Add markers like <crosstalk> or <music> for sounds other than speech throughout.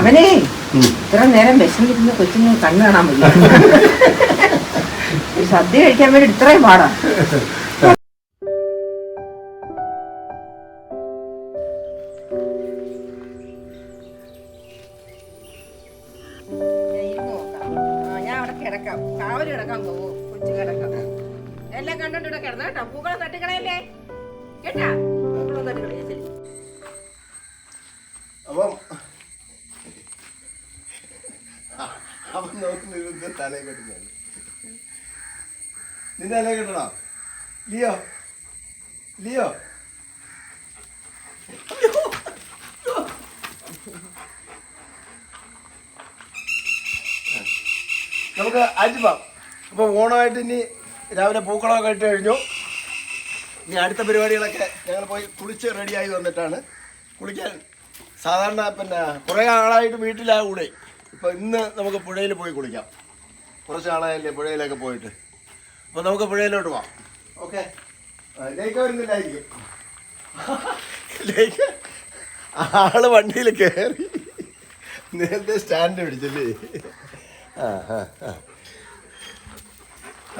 അവനെ ഇത്ര നേരം വിശന്നിരുന്ന് കൊച്ചിന് കണ്ണു കാണാൻ പറ്റില്ല സദ്യ കഴിക്കാൻ വേണ്ടി ഇത്രയും പാടാ. നോക്കുന്നത് തലയെ കെട്ടുന്നത്. നിന്റെ തലയിൽ കെട്ടണോ? ലിയോ? ലിയോ? നമുക്ക് അജിപ്പാം അപ്പോൾ ഓണമായിട്ട് ഇനി രാവിലെ പൂക്കളമൊക്കെ ഇട്ട് കഴിഞ്ഞു. ഇനി അടുത്ത പരിപാടികളൊക്കെ ഞങ്ങൾ പോയി കുളിച്ച് റെഡിയായി വന്നിട്ടാണ്. കുളിക്കാൻ സാധാരണ പിന്നെ കുറേ ആളായിട്ട് വീട്ടിലാകൂടെ ഇപ്പോൾ ഇന്ന് നമുക്ക് പുഴയിൽ പോയി കുളിക്കാം. കുറച്ച് ആളായല്ലേ പുഴയിലൊക്കെ പോയിട്ട്. അപ്പോൾ നമുക്ക് പുഴയിലോട്ട് പോവാം. ഓക്കെ. ലേക്ക് വരുന്നില്ലായിരിക്കും. ലേക്ക്? ആൾ വണ്ടിയിൽ കയറി നേരത്തെ സ്റ്റാൻഡ് പിടിച്ചല്ലേ? ആ ആ ആ.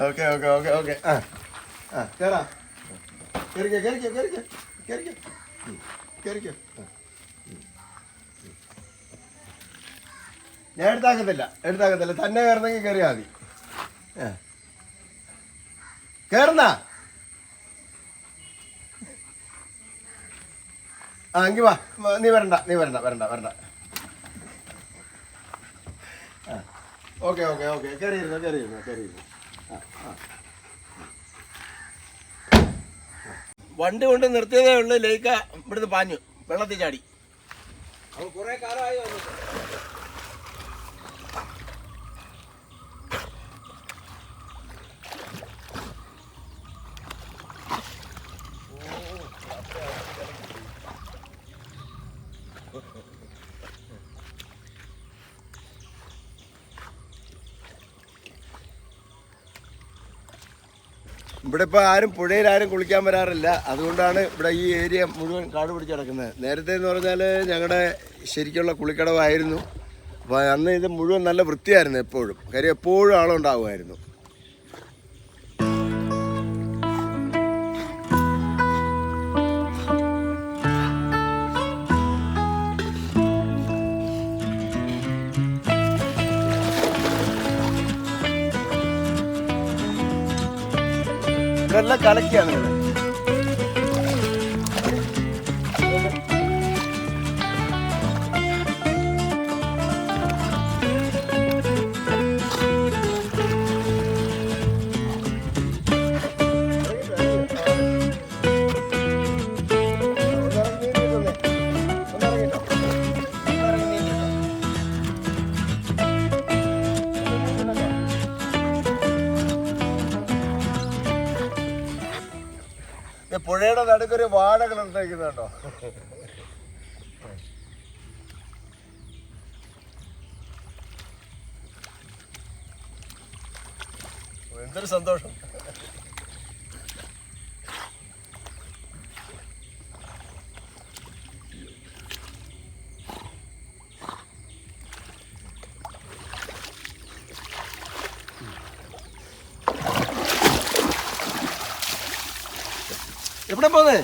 Okay okay okay okay. ആ ആ. കയറാം കയറിക്കോ കയറിക്കോ കയറിക്കോ കയറിക്കോ കയറിക്കോ ആ. ഉം. ഉം. ഞാൻ എടുത്താക്കത്തില്ല എടുത്താക്കത്തില്ല. തന്നെ കയറുന്നെങ്കിൽ കയറിയാൽ മതി. കയറുന്ന? ആ എങ്കിൽ വാ. നീ വരണ്ട നീ വരണ്ട വരണ്ട വരണ്ട. Okay okay okay. കയറിയിരുന്നു കയറിയിരുന്നു കയറിയിരുന്നു. വണ്ടി കൊണ്ട് നിർത്തിയതേ ഉള്ളൂ ലേക്ക ഇവിടുന്ന് പാഞ്ഞു. വെള്ളത്തിൽ ചാടി. കുറെ കാലമായി വന്നിട്ട് ഇവിടെ ഇപ്പോൾ ആരും പുഴയിൽ ആരും കുളിക്കാൻ വരാറില്ല. അതുകൊണ്ടാണ് ഇവിടെ ഈ ഏരിയ മുഴുവൻ കാട് പിടിച്ച് കിടക്കുന്നത്. നേരത്തെ എന്ന് പറഞ്ഞാൽ ഞങ്ങളുടെ ശരിക്കുള്ള കുളിക്കടവായിരുന്നു. അപ്പോൾ അന്ന് ഇത് മുഴുവൻ നല്ല വൃത്തിയായിരുന്നു എപ്പോഴും. കാര്യം എപ്പോഴും ആളുണ്ടാകുമായിരുന്നു ഇതെല്ലാം കലക്കിയാണ് ഇവിടെ പുഴയുടെ നടുക്കൊരു വാഴകൾ ഉണ്ടായിരിക്കുന്നുണ്ടോ എന്തൊരു സന്തോഷം എവിടെ പോന്നേ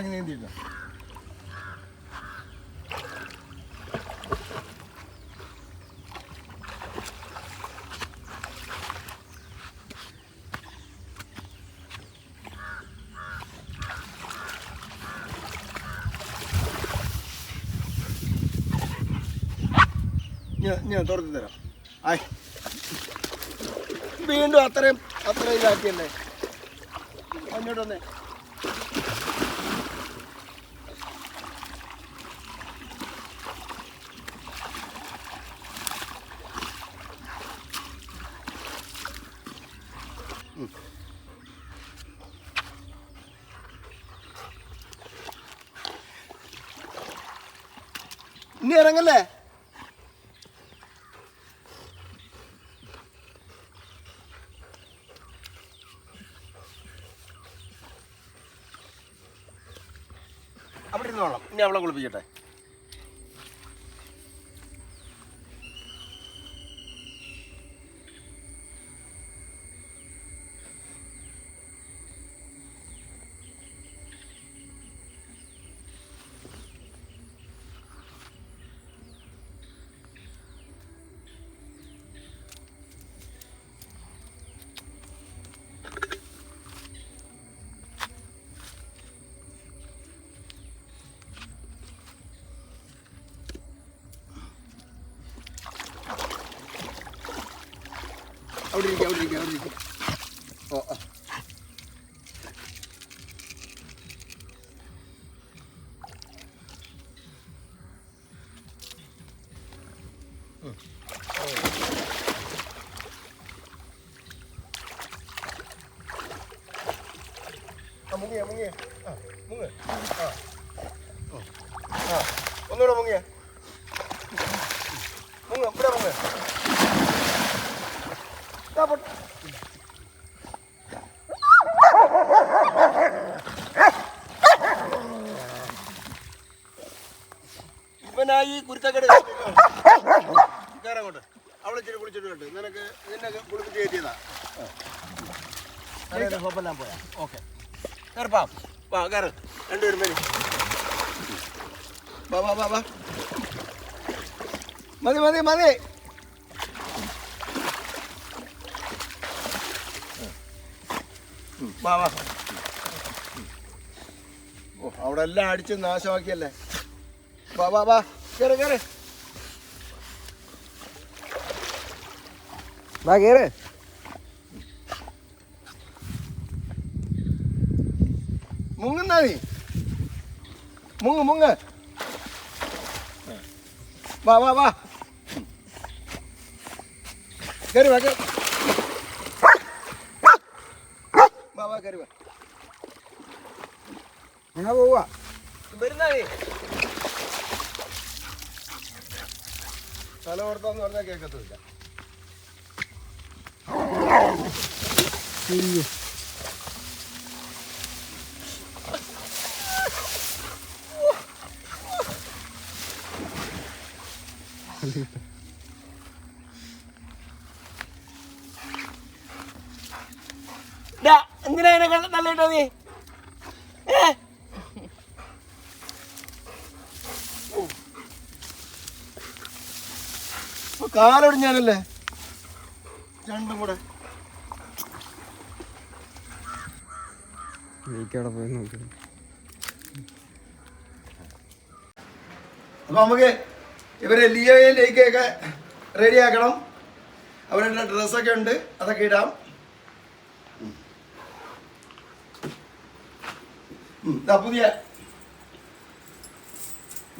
ഇറങ്ങി ഞാൻ ഞാൻ തുറന്നു തരാം. ആയ് വീണ്ടും അത്രയും അത്രയും ഇതാക്കിയല്ലേ? അങ്ങോട്ട് വന്നേ ഇനി ഇറങ്ങല്ലേ? അവിടെ ഇരുന്നോളാം ഇനി അവളെ കുളിപ്പിക്കട്ടെ. അവിടെ ഇരിക്കുക അവിടെ ഇരിക്കുക അവിടെ ഇരിക്കുക ഓ. കുരുത്തക്കട കയറങ്ങോട്ട് അവളെ ഇച്ചിരി കുളിച്ചിട്ട് കേട്ട്. നിനക്ക് നിന്നെ കുളിപ്പിച്ച് കയറ്റിയതാ. കുഴപ്പമെല്ലാം പോയാ? ഓക്കെ. കയറിപ്പാ വാ കയറ് രണ്ടുപേരും വരും. വാ വാ വാ വാ. മതി മതി മതി. വാ വാ. അവിടെ എല്ലാം അടിച്ച് നാശമാക്കിയല്ലേ? വാ വാ വാ. കേറ് കേറ് വാ കേറ് മുങ്ങുന്നാ നീ മുങ്ങ് മുങ്ങ് വാ വാ വാ കയറി വാ കേറി വാ വാ കയറി വാ ഞങ്ങൾ പോവാ വരുന്നാ നീ തല കൊടുത്താന്ന് പറഞ്ഞാൽ കേൾക്കത്തില്ല എന്തിനാ <laughs> അതിനെ നല്ലിട്ടോ നീ ഏ ഇപ്പൊ കാലൊടിഞ്ഞാലല്ലേ? രണ്ടും കൂടെ. എനിക്കവിടെ പോയി നോക്കി. അപ്പൊ നമുക്ക് ഇവരെ ലിയോയും ലേക്കൊക്കെ റെഡിയാക്കണം അവരുടെ ഡ്രസ്സൊക്കെ ഉണ്ട് അതൊക്കെ ഇടാം. പുതിയ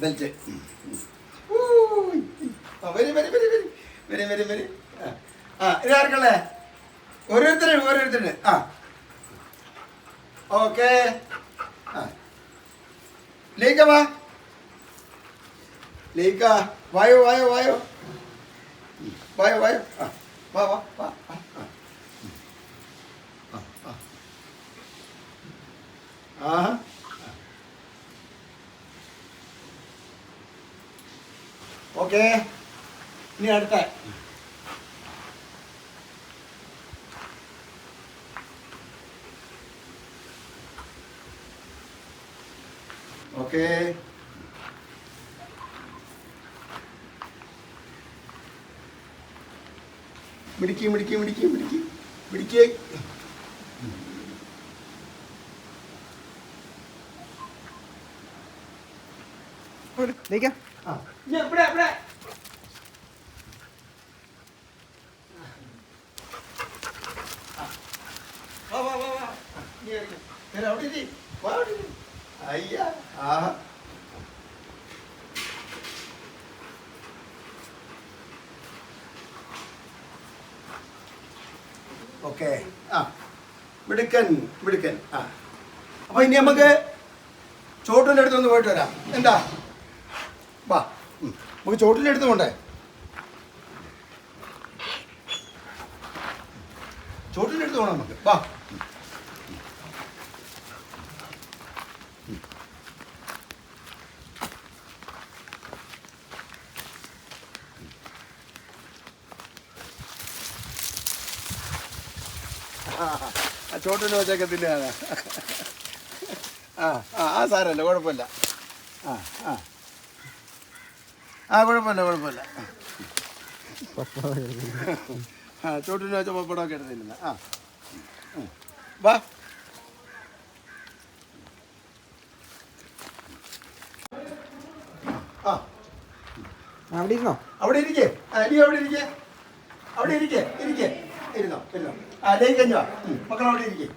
ബെൽറ്റ് വരി വരും വരും വരും. വരും വരും വരും. ആ. ഇതാർക്കല്ലേ ഓരോരുത്തരും ഓരോരുത്തരും. ആ. ഓക്കെ. ആ. ലീക്ക വായോ വായോ വായോ. വായോ വായോ. ആ വാ വാ ആ, ഓക്കെ. ഇനി അടുത്ത. ഓക്കെ. മിടിക്കി മിടിക്കി മിടിക്കി മിടിക്കി മിടിക്കേ. ആ ഇനി ഇവിടെ ഇവിടെ വാ വാ വാ നീ ഇരിക്ക്. കേറ്, അവിടെ ഇരി. വാ, അവിടെ ഇരി. അയ്യ ആഹാ ഓക്കെ. ആ. മിടുക്കൻ മിടുക്കൻ. ആ. അപ്പൊ ഇനി നമുക്ക് ചോട്ടിന്റെ അടുത്തൊന്ന് പോയിട്ട് വരാം. എന്താ? വാ. നമുക്ക് ചോട്ടിന്റെ അടുത്ത് കൊണ്ടേ ചോട്ടിന്റെ അടുത്ത് പോകണം നമുക്ക്. വാ. ചോട്ടിന് വെച്ചൊക്കെ തിന്നാണ് ആ ആ ആ സാരമല്ല കുഴപ്പമില്ല. ആ ആ. ആ കുഴപ്പമില്ല കുഴപ്പമില്ല. ആ ചോട്ടിന് വെച്ച പപ്പടമൊക്കെ എടുത്ത് തിന്നുന്ന. ആ വാ. ആ. അവിടെ ഇരുന്നോ? അവിടെ ഇരിക്കേ. നീ അവിടെ ഇരിക്കേ. അവിടെ ഇരിക്കേ. ഇരിക്കേ. ഇരുന്നോ ഇരുന്നോ. ആ ദേ കഞ്ഞോ മക്കൾ അവിടെ ഇരിക്കേ.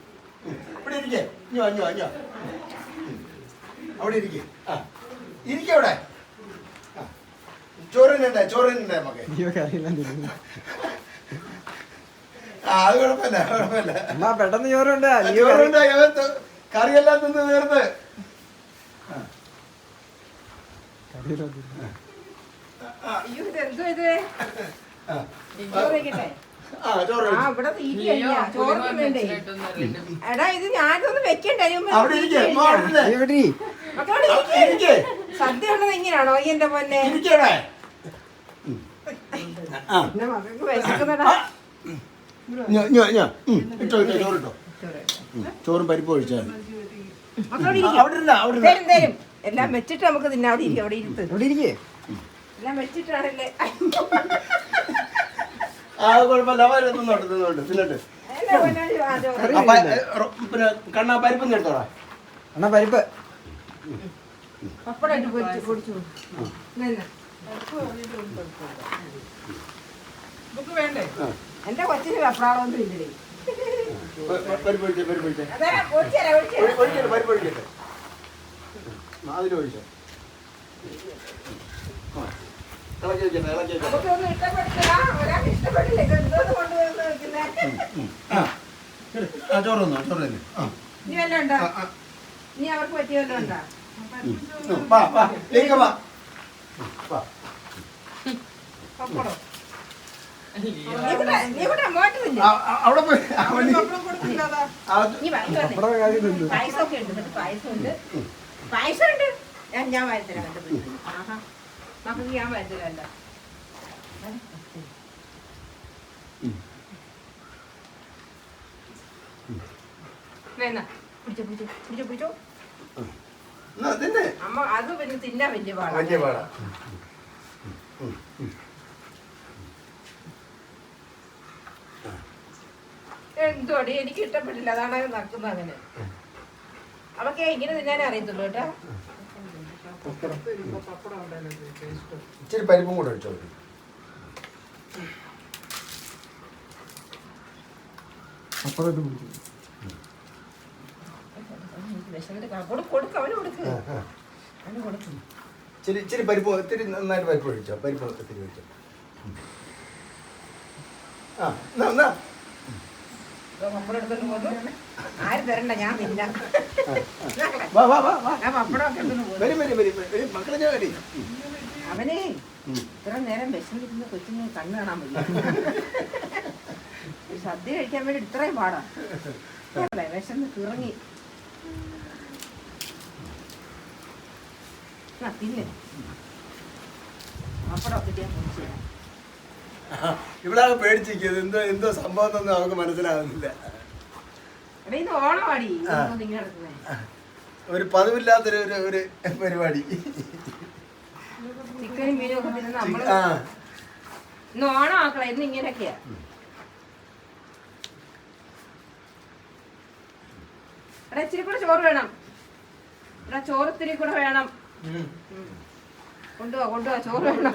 ഇവിടെ ഇരിക്കേ. ഇഞ്ഞോ അഞ്ഞോ അഞ്ഞോ. അവിടെ ഇരിക്കേ. ആ ഇരിക്കേ അവിടെ. ആ. ചോറിനുണ്ടേ ചോറിനുണ്ടേ മകേ അയ്യോ കറിയില്ല ആ അത് കുഴപ്പമില്ല കുഴപ്പമില്ല. എന്നാ പെട്ടെന്ന് ചോറുണ്ട്. ആ, ചോറുണ്ട് കറിയെല്ലാം തിന്ന് തീർന്ന് അയ്യോ ഇത്? എന്തോ ഇത് ആ. ആ ചോറ് ആ ഇവിടെ തീറ്റി കഴിഞ്ഞാ ചോറ് തിന്നണ്ടേ എടാ ഇത് വെക്കണ്ടേ? മുമ്പ് അവിടെ ഇരിക്കേ. തീറ്റി അമ്മ അവിടെ എവിടെ? മക്കളോട് ആ, ഇരിക്ക്. ഇരിക്കേ. സദ്യ ഉള്ളത് ഇങ്ങനെയാണോ? ഈ എന്റെ പൊന്നെ. ഇരിക്കേ അവിടെ ആ. എന്റെ മക്കൾക്ക് വിശക്കുന്നടാ. ഞാ- ഞാ- ഞാ. ഉം. ഇട്ടോ ഇട്ടോ ചോറിട്ടോ ഉം. ചോറും പരിപ്പ് ഒഴിച്ചാൽ മക്കളോട് ഇരിക്ക്. അവിടെ ഇരുന്നാ അവിടെ ഇരുന്നാ. തരും തരും. എല്ലാം വെച്ചിട്ട് നമുക്ക് തിന്നാവിടെ ഇരിക്കും അവിടെ ഇരുത്ത്. എവിടെ ഇരിക്കേ. എല്ലാം വെച്ചിട്ടാണല്ലേ. <laughs> അത് കുഴപ്പമില്ല. അവർ തിന്നോട്ട് തിന്നോട്ട് തിന്നട്ട്. അപ്പൊ പിന്നെ കണ്ണാ പരിപ്പ് എടുത്തോളാം അണ്ണാ പരിപ്പ്. പപ്പടം ഇട്ട് പൊരിച്ച് പൊടിച്ചു നിന്ന്. എന്റെ കൊച്ചിന് വെപ്രാളൊന്നും ഇല്ലേ പ- പ- പരിപ്പ് ഒഴിച്ചേ പരിപ്പ് ഒഴിച്ചേ. ഒഴിക്കട്ടെ പരിപ്പ് ഒഴിക്കട്ടെ അതിലൊഴിച്ചോ ആ. ഇളക്കി വെക്കട്ടെ ഇളക്കി വെക്കട്ടെ നമുക്കൊന്നും ഇഷ്ടപ്പെട്ടില്ല ഒരാൾക്ക് ഇഷ്ടപ്പെട്ടില്ല ഇത് എന്തോന്ന് കൊണ്ടുവന്ന് വെക്കുന്നേ ആ എടു. ആ ചോറ് തന്നോ ചോറ് തന്നെ ആ ഇനി വല്ലതും ഉണ്ടോ ആ, ആ. ഇനി അവർക്ക് പറ്റിയ വല്ലതും ഉണ്ടോ വാ വാ ലേക്ക് വാ വാ പപ്പടം നീ നീ അവിടെ പോയി നീ പായസം ഉണ്ട് പായസം ഉണ്ട് ഞാൻ ഞാൻ വരുത്തരാം എന്റെ വീട്ടിൽ ചെയ്യാൻ പറ്റില്ല അമ്മ അത് പിന്നെ തിന്നാൻ വലിയ പാടാ. വലിയ പാടാ. എന്തോടി എനിക്ക് ഇഷ്ടപ്പെട്ടില്ല. അതാണ് അത് നടക്കുന്നത് അങ്ങനെ. അവക്കെ ഇങ്ങനെ തിന്നാനേ അറിയത്തുള്ളൂ കേട്ടോ. ഇച്ചിരി പരിപ്പും കൂടെ ഒഴിച്ചോ ആ. ഇച്ചിരി ഇച്ചിരി പരിപ്പ് ഇത്തിരി നന്നായിട്ട് പരിപ്പ് ഒഴിച്ചോ പരിപ്പ് ഇത്തിരി ഒഴിച്ചോ. ആ എന്നാ എന്നാ പപ്പടം എടുത്തോണ്ട് പോകുന്നു ആരും തരണ്ട ഞാൻ തിന്നാം ആ പപ്പടം ഒക്കെ എടുത്തോണ്ട് പോകുന്നു വരി വരി വരി വരി. മക്കളെ ഞാൻ വരി. അവനെ ഇത്ര നേരം വിശന്നിരുന്ന കൊച്ചിന് കണ്ണ് കാണാൻ പറ്റില്ല സദ്യ കഴിക്കാൻ വേണ്ടി ഇത്രയും പാടാ. വിശന്ന് കിറങ്ങി. ആ പപ്പടം ഒക്കെ ഞാൻ ഇവിടെ പേടിച്ചിരിക്കുന്നത് എന്തോ എന്തോ സംഭവം എന്നൊന്നും അവർക്ക് മനസ്സിലാകുന്നില്ല ഒരു പതിവില്ലാത്തൊരു ഒരു ഒരു പരിപാടി. ആ. ഇന്ന് ഇന്ന് ഇങ്ങനെയൊക്കെയാ. എടാ ഇച്ചിരി കൂടെ ചോറ് വേണം. എടാ ചോറ് ഇത്തിരി കൂടെ വേണം. കൊണ്ടുപോവാ കൊണ്ടുപോവാ ചോറ് വേണം.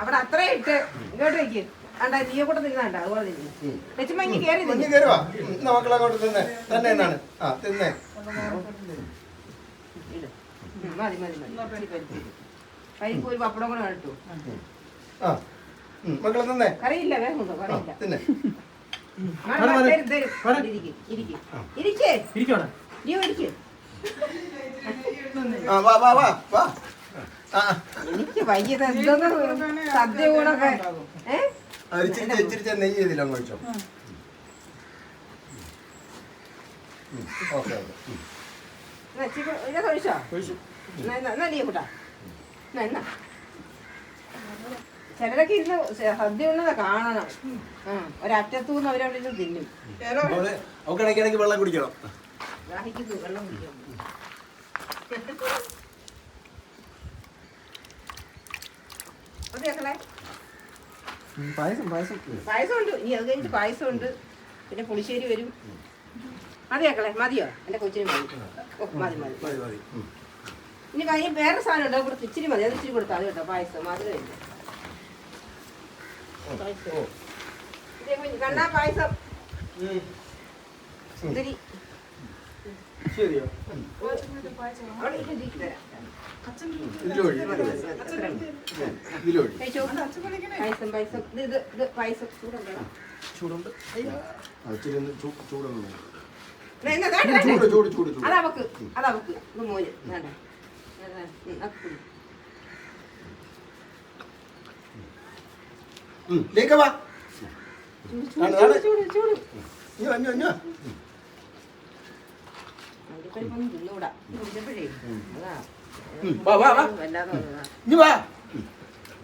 അവിടെ അത്രേ ഇട്ട് ഇങ്ങോട്ട് വയ്ക്ക് അണ്ടാ നീയെ കൂടെ നിൽക്കുന്നുണ്ട് അതുപോലെ ലക്ഷ്മ കയറി മഞ്ഞ് കയറുവാ ഇന്ന് മക്കളെ അങ്ങോട്ട് തിന്നെ. തന്നെ എന്നാണ്? ആ തിന്നേ. ഇട്. ഉം, മതി മതി മതി. ഇച്ചിരി പരിപ്പ് ഇട്. പരിപ്പ് ഒരു പപ്പടം കൂടെ കേട്ടു ആ ഉം, മക്കളെ തിന്നേ. കറിയില്ല വേഗം കൊണ്ടോ ആ കറിയില്ല. തിന്നെ. ആ, ആ, തരും, തരും. ഇരിക്ക്, ഇരിക്ക്. ഇരിക്ക്. ഇരിക്കോടെ നീ ഇരിക്ക്. വാ വാ വാ വാ. എനിക്ക് വയ്യത് എന്തെന്ന് സദ്യ ഊണൊക്കെ നെയ്യ് ചെയ്തില്ല ഓക്കെ ഇതൊക്കെ എന്നാ, നീ കൂട്ടാ. എന്നാ. ചിലരൊക്കെ ഇരുന്ന് സദ്യ ഉള്ളത് കാണണം. ആ ഒരറ്റത്തുനിന്ന് അവരവിടെ ഇരുന്ന് തിന്നും. അവൾക്ക് ഇടയ്ക്ക് ഇടയ്ക്ക് വെള്ളം കുടിക്കണം. വെള്ളം കുടിക്കും പായസം പായസം പായസം. ഉണ്ട് ഇനി അത് കഴിഞ്ഞിട്ട് പായസം ഉണ്ട് പിന്നെ പുളിശ്ശേരി വരും. മതിയാക്കളെ മതിയോ? എന്റെ കൊച്ചിന് മതി. ഓ മതി മതി. മതി ഇനി കഴിഞ്ഞ വേറെ സാധനം ഉണ്ടോ? കൊടുത്ത് ഇച്ചിരി മതി. അത് ഇച്ചിരി കൊടുത്താൽ അത് കേട്ടോ പായസം. മധുരം ഇല്ല ഓ കണ്ണാ പായസം? ഉം. ശരിയോ ഇതിലൊഴി ഇതിലൊഴി ചൂടുണ്ടോ ഇച്ചിരി ചൂടൊന്ന്. ചൂട് ചൂട് ചൂട് ചൂട് അതവക്ക് അതവക്ക് ഇത് മോന് വേണ്ട ഉം, അത് കുടി. ഉം, ലേക്ക് വാ ചൂട്, ചൂട്. ചൂട്, ചൂട്. ഇഞ്ഞോ ഇഞ്ഞോ ഇഞ്ഞോ അണ്ടിപ്പരിപ്പൊന്നും തിന്നൂടാ. ഇത് കുടിച്ചപ്പോഴേ, അതാ. ഉം, വാ, വാ, വാ. വല്ലാതെ വന്നതാ. ഇഞ്ഞ് വാ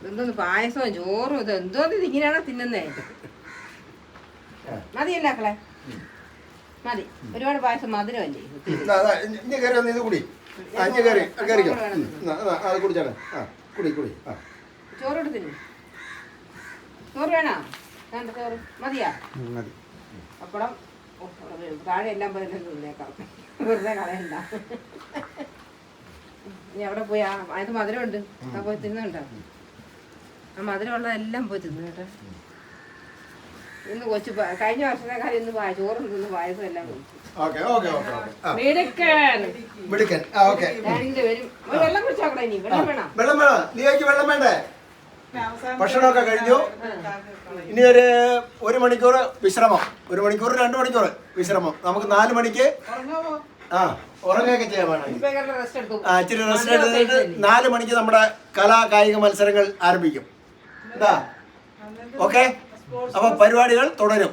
ഇതെന്തോന്ന് പായസവും ചോറും ഇത് എന്തോ ഇത് ഇങ്ങനെയാണോ തിന്നുന്നേ? മതിയല്ല മക്കളെ. മതി. ഒരുപാട് പായസം മധുരമല്ലേ? ഇതാ, ഇതാ, കയറി കുടി. ആ കയറി കയറിക്കോ. അത് ആ കുടി കുടി. ആ. ചോറ് വേണോ? ചോറ്. മതിയാ? മതി. താഴെ എല്ലാം പോയി വെറുതെ കളയണ്ട. ഇനി അവിടെ പോയി ആ അതിന് മധുരമുണ്ട്. ആ പോയി തിന്നുണ്ടോ ആ മധുരമുള്ളതെല്ലാം പോയി തിന്നു കേട്ടോ. ഇന്ന് കൊച്ചു കഴിഞ്ഞ വർഷത്തെക്കാലം ഇന്ന് ചോറും തിന്ന് പായസം എല്ലാം വെള്ളം കുടിച്ചോക്കടെ ഇനി? വെള്ളം വേണം? വെള്ളം വേണം? നീ വെള്ളം വേണ്ടേ? ഭക്ഷണമൊക്കെ കഴിഞ്ഞു. ഇനി ഒരു ഒരു മണിക്കൂർ വിശ്രമം. ഒരു മണിക്കൂർ രണ്ട് മണിക്കൂർ വിശ്രമം. നമുക്ക് നാല് മണിക്ക് ആ ഉറങ്ങുകയൊക്കെ ചെയ്യാൻ ആ ഇച്ചിരി റെസ്റ്റ് എടുത്തിട്ട് നാല് മണിക്ക് നമ്മുടെ കലാ കായിക മത്സരങ്ങൾ ആരംഭിക്കും. എന്താ ഓക്കെ അപ്പൊ പരിപാടികൾ തുടരും.